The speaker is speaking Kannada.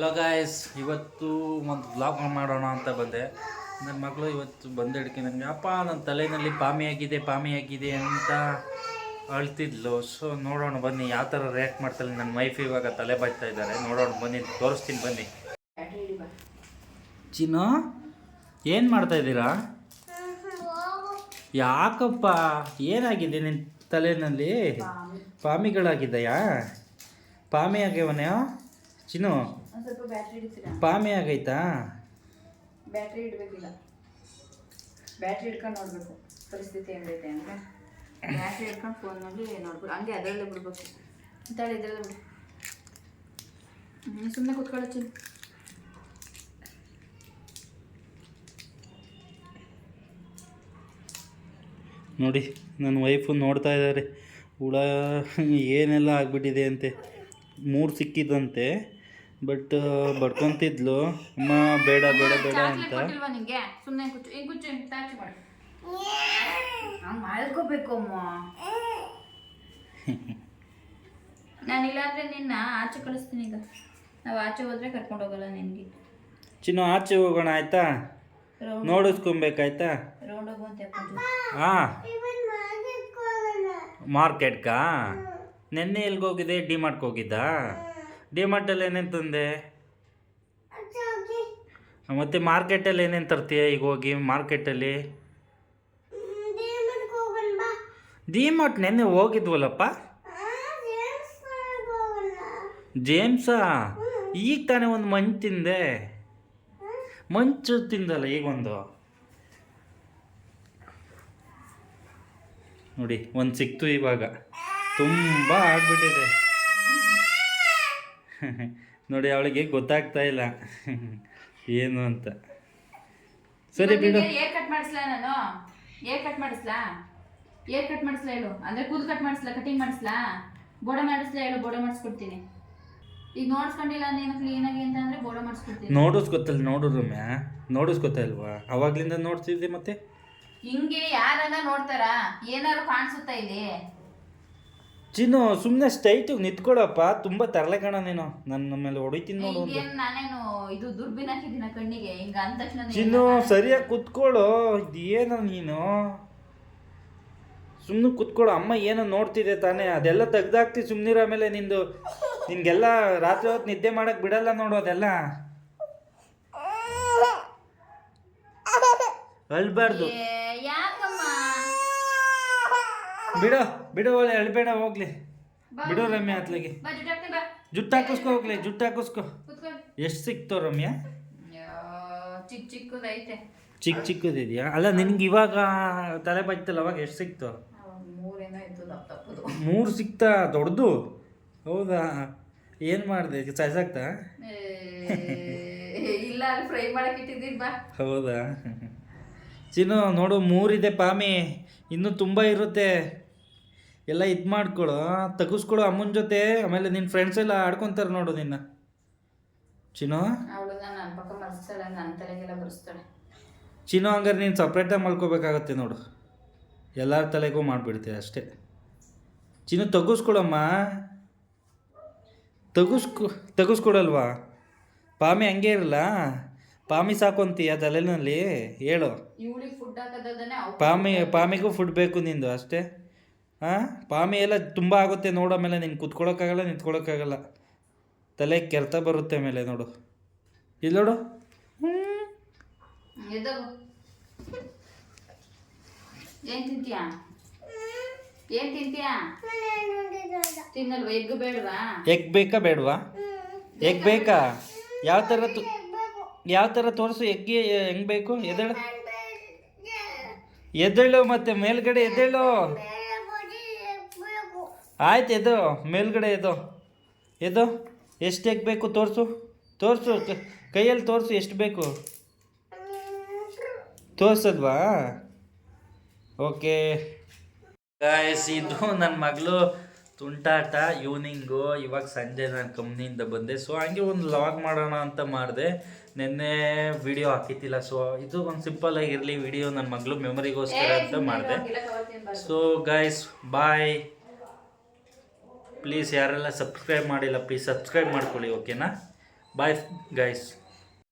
ಹಲೋ ಗಾಯ್ಸ್ ಇವತ್ತು ಒಂದು ಬ್ಲಾಗ್ ಮಾಡೋಣ ಅಂತ ಬಂದೆ. ನನ್ನ ಮಗಳು ಇವತ್ತು ಬಂದು ಹಿಡ್ಕೆ ನನಗೆ, ಅಪ್ಪ ನನ್ನ ತಲೆಯಲ್ಲಿ ಪಾಮಿ ಆಗಿದೆ ಪಾಮಿ ಆಗಿದೆ ಅಂತ ಅಳ್ತಿದ್ಲು. ಸೊ ನೋಡೋಣ ಬನ್ನಿ, ಯಾವ ಥರ ರಿಯಾಕ್ಟ್ ಮಾಡ್ತಾಳೆ ನನ್ನ ವೈಫ್ ಇವಾಗ ತಲೆ ಬಾಯ್ತಾ ಇದ್ದಾರೆ ನೋಡೋಣ ಬನ್ನಿ, ತೋರಿಸ್ತೀನಿ ಬನ್ನಿ. ಚಿನ್ನು, ಏನು ಮಾಡ್ತಾ ಇದ್ದೀರಾ? ಯಾಕಪ್ಪ, ಏನಾಗಿದೆ ನಿನ್ನ ತಲೆಯಲ್ಲಿ ಪಾಮಿಗಳಾಗಿದೆಯಾ? ಪಾಮಿ ಆಗ್ಯವನ್ಯೋ? ಚಿನ್ನು ಪಾಮಿ ಆಗೈತಾ? ಬ್ಯಾಟ್ರಿ ಇಡಬೇಕಿಲ್ಲ ಬ್ಯಾಟ್ರಿ ಇಟ್ಕೊಂಡು ನೋಡಬೇಕು ಪರಿಸ್ಥಿತಿ ಹೆಂಗೈತೆ ಅಂತ. ಬ್ಯಾಟ್ರಿ ಇಟ್ಕೊಂಡು ಫೋನಲ್ಲಿ ನೋಡ್ಬೇಕು ಹಂಗೆ ಅದರಲ್ಲೇ ಬಿಡ್ಬೇಕು. ಅಂತೇಳಿ ಇದರಲ್ಲೇ ಬಿಡು. ಸುಮ್ಮನೆ ಕೂತ್ಕೊಳ್ಳೋ ಚಿನ್ನು. ನೋಡಿ ನನ್ನ ವೈಫು ನೋಡ್ತಾ ಇದ್ದಾರೆ ಹುಳ ಏನೆಲ್ಲ ಆಗಿಬಿಟ್ಟಿದೆ ಅಂತೆ. ಮೂರು ಸಿಕ್ಕಿದಂತೆ. ಬಟ್ ಬಡ್ಕೊಂತಿದ್ಲು. ಅಮ್ಮ ಬೇಡ ಬೇಡ ಬೇಡ ಅಂತ. ಸುಮ್ಮನೆ ಕುಚ್ಚು ಹಿಂಗೆ ಕುಚ್ಚು ಟಾಚ್ ಮಾಡಿ. ಹಂಗೆ ಮಾಡ್ಕೋಬೇಕು ಅಮ್ಮ. ನಾನು ಇಲ್ಲಾಂದ್ರೆ ನಿನ್ನ ಆಚೆ ಕಳಿಸ್ತೀನಿ ಈಗ. ನಾವು ಆಚೆ ಹೋದ್ರೆ ಕರ್ಕೊಂಡು ಹೋಗಲ್ಲ ನಿನ್ಗೆ. ಚಿನ್ನು ಆಚೆ ಹೋಗೋಣ ಆಯ್ತಾ? ನೋಡಿಸ್ಕೊಬೇಕಾಯ್ತಾ? ಹಾಂ ಮಾರ್ಕೆಟ್ಗಾ? ನೆನ್ನೆ ಎಲ್ಗೋಗಿದೆ ಡಿ ಮಾರ್ಟ್ಗೆ ಹೋಗಿದ್ದಾ? ಡಿ ಮಾರ್ಟಲ್ಲಿ ಏನೇನು ತಂದೆ? ಮತ್ತೆ ಮಾರ್ಕೆಟಲ್ಲಿ ಏನೇನು ತರ್ತೀಯ ಈಗ ಹೋಗಿ ಮಾರ್ಕೆಟಲ್ಲಿ? ಡಿ ಮಾರ್ಟ್ ನೆನ್ನೆ ಹೋಗಿದ್ವಲ್ಲಪ್ಪ? ಜೇಮ್ಸಾ ಈಗ ತಾನೇ ಒಂದು ಮಂಚ್ ತಿಂದೆ. ಮಂಚು ತಿಂದಲ್ಲ ಈಗ ಒಂದು? ನೋಡಿ ಒಂದು ಸಿಕ್ತು ಇವಾಗ. ತುಂಬ ಆಗ್ಬಿಟ್ಟಿದೆ. ನೋಡಿ ಅವಳಿಗೆ ಗೊತ್ತಾಗ್ತಾ ಇಲ್ಲ. ಏನು ಅಂತ. ಸರಿ ಬಿಡು. ಏರ್ ಕಟ್ ಮಾಡಿಸ್ಲಾ ನಾನು? ಏ ಕಟ್ ಮಾಡಿಸ್ಲಾ? ಏರ್ ಕಟ್ ಮಾಡಿಸ್ಲಾ ಹೇಳು. ಅಂದ್ರೆ ಕೂದಲು ಕಟ್ ಮಾಡಿಸ್ಲಾ ಕಟಿಂಗ್ ಮಾಡಿಸ್ಲಾ? ಬೋಡ ಮಾಡಿಸ್ಲಾ ಹೇಳು ಬೋಡ ಮಾಡಿಸ್ಕೊಡ್ತೀನಿ. ಈಗ ನೋಡ್ಸ್ಕೊಂಡಿಲ್ಲ ನೀನು ಆಗಿ ಅಂತ ಅಂದ್ರೆ ಬೋಡ ಮಾಡಿಸ್ಕೊಡ್ತೀನಿ. ನೋಡಿಸ್ಕೊತಲ್ಲ ನೋಡು ರಮ್ಯಾ. ಗೊತ್ತಾ ಇಲ್ವಾ? ಅವಾಗ್ಲಿಂದ ನೋಡ್ತಿದ್ದೆ ಮತ್ತೆ? ಹಿಂಗೆ ಯಾರನ್ನ ನೋಡ್ತಾರ? ಏನಾದ್ರು ಕಾಣಿಸುತ್ತಾ ಇಲ್ಲಿ? ಚಿನ್ನು ಸುಮ್ಮನೆ ಸ್ಟೈಟಿಗೆ ನಿಂತ್ಕೊಡಪ್ಪ. ತುಂಬ ತರಲೆ ಕಣ ನೀನು. ನನ್ನ ಮೇಲೆ ಹೊಡಿತೀನಿ ನೋಡು ಒಂದು ಹಿಂಗೇನ್ ನಾನೇನು ಇದು ದುರ್ಬಿನ್ ಹಾಕಿದ್ದೀನ ಕಣ್ಣಿಗೆ? ಹಿಂಗ ಅಂದ ತಕ್ಷಣ ನೀನು ಚಿನ್ನು ಸರಿಯಾಗಿ ಕುತ್ಕೊಳು ಇದೇನ ನೀನು? ಸುಮ್ಮನೆ ಕುತ್ಕೊಳು ಅಮ್ಮ ಏನೋ ನೋಡ್ತಿದೆ ತಾನೇ. ಅದೆಲ್ಲ ತೆಗ್ದಾಕ್ತಿ ಸುಮ್ಮನಿರೋ ಮೇಲೆ ನಿಂದು. ನಿನ್ಗೆಲ್ಲ ರಾತ್ರಿ ಹೊತ್ತು ನಿದ್ದೆ ಮಾಡಕ್ ಬಿಡಲ್ಲ ನೋಡು ಅದೆಲ್ಲ. ಅಳ್ಬಾರ್ದು ಏ, ಯಾಕಮ್ಮ? ಬಿಡು ಬಿಡು ಒಳ್ಳೆ ಅಳ್ಬೇಡ ಹೋಗ್ಲಿ. ಬಿಡು ರಮ್ಯಾ ಅತ್ಲಗೆ. ಜುಟ್ಟು ಹಾಕಿಸ್ಕೊ ಹೋಗ್ಲಿ ಜುಟ್ಟು ಹಾಕಿಸ್ಕೊ. ಎಷ್ಟು ಸಿಕ್ತೋ ರಮ್ಯಾ? ಚಿಕ್ಕ ಚಿಕ್ಕದೈತೆ ಚಿಕ್ಕ ಚಿಕ್ಕದಿದೆಯಾ ಅಲ್ಲ ನಿನ್ಗೆ ಇವಾಗ ತಲೆ ಬಜ್ತಲ್ಲ ಅವಾಗ ಎಷ್ಟು ಸಿಕ್ತು? ಮೂರು ಸಿಕ್ತಾ? ದೊಡ್ಡದು? ಹೌದಾ? ಏನು ಮಾಡಿದೆ? ಆಗ್ತಾ? ಇಲ್ಲ ಫ್ರೈ ಮಾಡಕ್ಕೆ ಇಟ್ಟಿದ್ದೀನಿ ಬಾ. ಹೌದಾ? ಚಿನ್ನು ನೋಡು ಮೂರಿದೆ ಪಾಮಿ. ಇನ್ನೂ ತುಂಬ ಇರುತ್ತೆ. ಎಲ್ಲ ಇದು ಮಾಡ್ಕೊಳು ತೆಗಿಸ್ಕೊಳು ಅಮ್ಮನ ಜೊತೆ. ಆಮೇಲೆ ನಿನ್ನ ಫ್ರೆಂಡ್ಸ್ ಎಲ್ಲ ಆಡ್ಕೊತಾರೆ ನೋಡು ನಿನ್ನ. ಚಿನ್ನು? ಅವಳು ನನ್ನ ಪಕ್ಕ ಮರ್ಸ್ತಾಳೆ ನನ್ನ ತಲೆಗೆಲ್ಲ ಬರ್ಸ್ತಾಳೆ. ಚಿನ್ನು ಹಂಗಾರೆ ನೀನು ಸಪ್ರೇಟಾಗಿ ಮಲ್ಕೋಬೇಕಾಗತ್ತೆ ನೋಡು. ಎಲ್ಲರ ತಲೆಗೂ ಮಾಡಿಬಿಡ್ತೀವಿ ಅಷ್ಟೇ. ಚಿನ್ನು ತೆಗಿಸ್ಕೊಳಮ್ಮ ತಗಿಸ್ಕೊ ತಗಿಸ್ಕೊಡಲ್ವಾ? ಪಾಮಿ ಹಂಗೆ ಇರಲ್ಲ. ಪಾಮಿ ಸಾಕೊಂತೀಯ ತಲೆನಲ್ಲಿ? ಹೇಳು. ಇವಳಿಗೆ ಫುಡ್ ಹಾಕೋದನ್ನೇ ಪಾಮಿ ಪಾಮಿಗೂ ಫುಡ್ ಬೇಕು ನಿಂದು ಅಷ್ಟೇ. ಹಾಂ ಪಾಮಿ ಎಲ್ಲ ತುಂಬ ಆಗುತ್ತೆ ನೋಡು ಮೇಲೆ ನೀನು ಕುತ್ಕೊಳ್ಳೋಕ್ಕಾಗಲ್ಲ ನಿಂತ್ಕೊಳ್ಳೋಕ್ಕಾಗಲ್ಲ ತಲೆ ಕೆರೆತ ಬರುತ್ತೆ ಮೇಲೆ ನೋಡು. ಇಲ್ಲಿ ನೋಡು. ಎದ್ದು ಏನ್ ತಿಂತೀಯಾ? ಏನ್ ತಿಂತೀಯಾ? ತಿನ್ನಲ್ವಾ? ಎಗ್ ಬೇಡವಾ? ಎಗ್ ಬೇಕಾ ಬೇಡವಾ? ಎಗ್ ಬೇಕಾ? ಯಾವ ಥರ ತು ಯಾವ ಥರ ತೋರಿಸು ಎಗ್ಗೆ ಹೆಂಗೆ ಬೇಕು? ಎದ್ದೇಳು. ಎದ್ದೇಳು. ಮತ್ತೆ ಮೇಲ್ಗಡೆ ಎದ್ದೇಳು. ಆಯ್ತು ಎದು ಮೇಲ್ಗಡೆ ಎದು ಎದು ಎಷ್ಟು ಎಗ್ ಬೇಕು ತೋರಿಸು. ತೋರಿಸು ಕೈಯಲ್ಲಿ ತೋರಿಸು ಎಷ್ಟು ಬೇಕು. ತೋರಿಸದ್ವಾ? ಓಕೆ. ಗಾಯಸ್ ಇದು ನನ್ನ ಮಗಳು ತುಂಟಾಟ ಈವ್ನಿಂಗು ಇವಾಗ ಸಂಜೆ ನಾನು ಕಂಪ್ನಿಯಿಂದ ಬಂದೆ. ಸೊ ಹಂಗೆ ಒಂದು ಲಾಗ್ ಮಾಡೋಣ ಅಂತ ಮಾಡಿದೆ. ನಿನ್ನೆ ವಿಡಿಯೋ ಹಾಕಿತ್ತಿಲ್ಲ ಸೊ ಇದು ಒಂದು ಸಿಂಪಲ್ ಆಗಿರಲಿ ವಿಡಿಯೋ ನನ್ನ ಮಗಳು ಮೆಮೊರಿಗೋಸ್ಕರ ಅಂತ ಮಾಡಿದೆ. ಸೊ ಗಾಯ್ಸ್ ಬಾಯ್ ಪ್ಲೀಸ್ ಯಾರೆಲ್ಲ ಸಬ್ಸ್ಕ್ರೈಬ್ ಮಾಡಿಲ್ಲ ಪ್ಲೀಸ್ ಸಬ್ಸ್ಕ್ರೈಬ್ ಮಾಡ್ಕೊಳ್ಳಿ ಓಕೆನಾ ಬಾಯ್ ಗೈಸ್